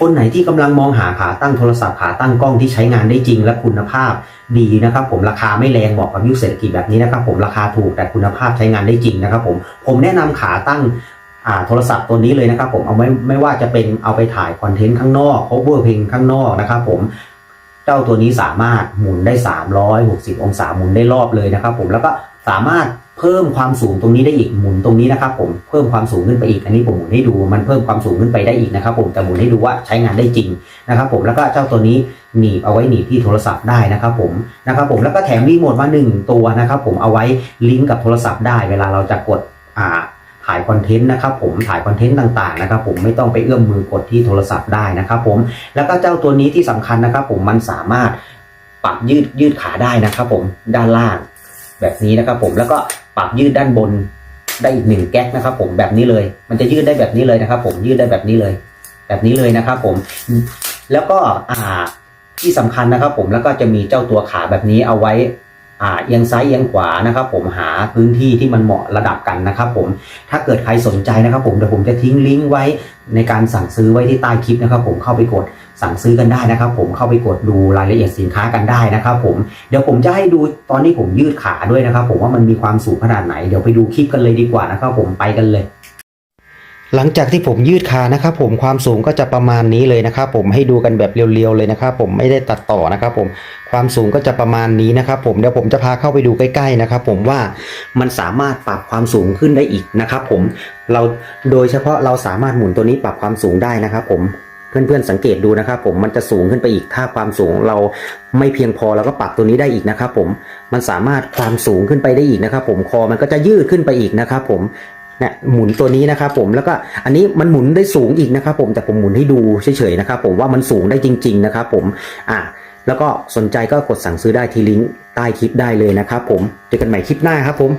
คนไหนที่กำลังมองหาขาตั้งโทรศัพท์ขาตั้งกล้องที่ใช้งานได้จริงและคุณภาพดีนะครับผมราคาไม่แรงบอกกับยุคเศรษฐกิจแบบนี้นะครับผมราคาถูกแต่คุณภาพใช้งานได้จริงนะครับผมผมแนะนำขาตั้งโทรศัพท์ตัวนี้เลยนะครับผมเอาไม่ไม่ว่าจะเป็นเอาไปถ่ายคอนเทนต์ข้างนอก cover เพลงข้างนอกนะครับผมเจ้าตัวนี้สามารถหมุนได้ 360 องศาหมุนได้รอบเลยนะครับผมแล้วก็สามารถ เพิ่มความสูงตรงนี้ได้อีกหมุนตรงนี้นะครับผมเพิ่มความสูงขึ้นไปอีกอันนี้ผมหมุนให้ดูมันเพิ่มความสูงขึ้นไปได้อีกนะครับผมแต่หมุนให้ดูว่าใช้งานได้จริงนะครับผมแล้วก็เจ้าตัวนี้หนีบเอาไว้หนีบที่โทรศัพท์ได้นะครับผมนะครับผมแล้วก็แถมรีโมทมาหนึ่งตัวนะครับผมเอาไว้ลิงก์กับโทรศัพท์ได้ เวลาเราจะกดอ่าถ่ายคอนเทนต์นะครับผมถ่ายคอนเทนต์ต่างๆนะครับผมไม่ต้องไปเอื้อมมือกดที่โทรศัพท์ได้นะครับผมแล้วก็เจ้าตัวนี้ที่สำคัญนะครับผมมันสามารถปรับยืดยืดขาได้นะครับผมด้านล่างแบบนี้นะครับผมแล้วก็ ปรับยืดด้านบนได้อีกหนึ่งแก๊กนะครับ ผมแบบนี้เลย มันจะยืดได้แบบนี้เลยนะครับ ผมยืดได้แบบนี้เลย แบบนี้เลยนะครับ ผมแล้วก็อ่าที่สำคัญนะครับ ผมแล้วก็จะมีเจ้าตัวขาแบบนี้เอาไว้อ่าเอียงซ้ายเอียงขวานะครับ ผมหาพื้นที่ที่มันเหมาะระดับกันนะครับ ผมถ้าเกิดใครสนใจนะครับ ผมเดี๋ยวผมจะทิ้งลิงก์ไว้ในการสั่งซื้อไว้ที่ใต้คลิปนะครับ ผมเข้าไปกด สั่งซื้อกันได้นะครับ ผมเข้าไปกดดูรายละเอียดสินค้ากันได้นะครับ ผมเดี๋ยวผมจะให้ดูตอนที่ผมยืดขาด้วยนะครับ ผมว่ามันมีความสูงขนาดไหนเดี๋ยวไปดูคลิปกันเลยดีกว่านะครับ ผมไปกันเลยหลังจากที่ผมยืดขานะครับผมความสูงก็จะประมาณนี้เลยนะครับผมให้ดูกันแบบเรียวๆเลยนะครับผมไม่ได้ตัดต่อนะครับผมความสูงก็จะประมาณนี้นะครับผมเดี๋ยวผมจะพาเข้าไปดูใกล้ๆนะครับผมว่ามันสามารถปรับความสูงขึ้นได้อีกนะครับผมเราโดยเฉพาะเราสามารถหมุนตัวนี้ปรับความสูงได้นะครับผม เพื่อนๆสังเกตดูนะครับผมมันจะสูงขึ้นไปอีกถ้าความสูงเราไม่เพียงพอเราก็ปรับตัวนี้ได้อีกนะครับผมมันสามารถความสูงขึ้นไปได้อีกนะครับผมคอมันก็จะยืดขึ้นไปอีกนะครับผมเนี่ยหมุนตัวนี้นะครับผมแล้วก็อันนี้มันหมุนได้สูงอีกนะครับผมแต่ผมหมุนให้ดูเฉยๆนะครับผมว่ามันสูงได้จริง ๆนะครับผมอะแล้วก็สนใจก็กดสั่งซื้อได้ที่ลิงก์ใต้คลิปได้เลยนะครับผมเจอกันใหม่คลิปหน้าครับผม